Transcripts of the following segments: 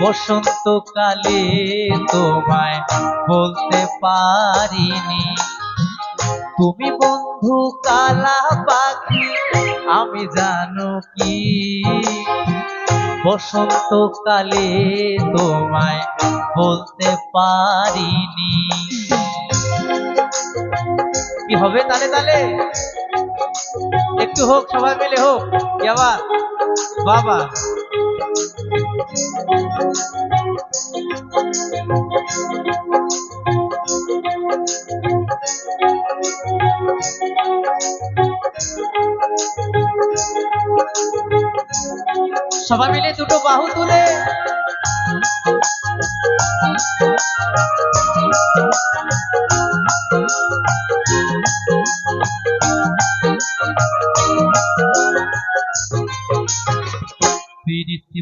বসন্তকালে তোমায় বলতে পারিনি। তুমি বন্ধু কালা পাখি আমি জানো কি? বসন্তকালে তোমায় বলতে পারিনি। কি হবে তালে তালে? একটু হোক, সবাই মিলে হোক। আবার? বাবা। সবাই মিলে দুটো বাহু তুলে।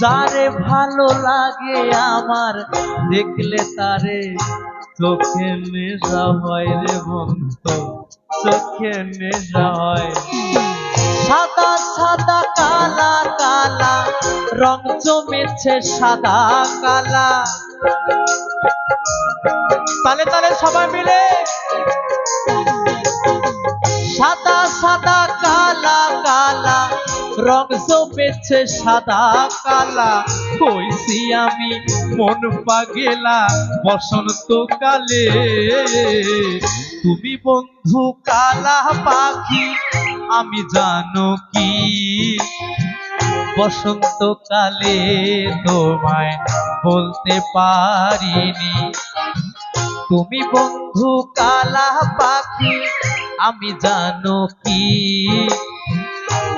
যারে ভালো লাগে আমার, দেখলে তারে চোখে নেশা হয় রে বন্ধু, চোখে নেশা হয়। সাদা সাদা, কালা কালা, রং জমেছে সাদা, কালা। তালে তালে সবাই মিলে। সাদা সাদা, কালা কালা, রং জমেছে সাদা কালা কইছি আমি মন পাগেলা, বসন্ত কালে। তুমি বন্ধু কালা পাখি, আমি জানো কি? বসন্তকালে তোমায় বলতে পারিনি। তুমি বন্ধু কালা পাখি, আমি জানো কি?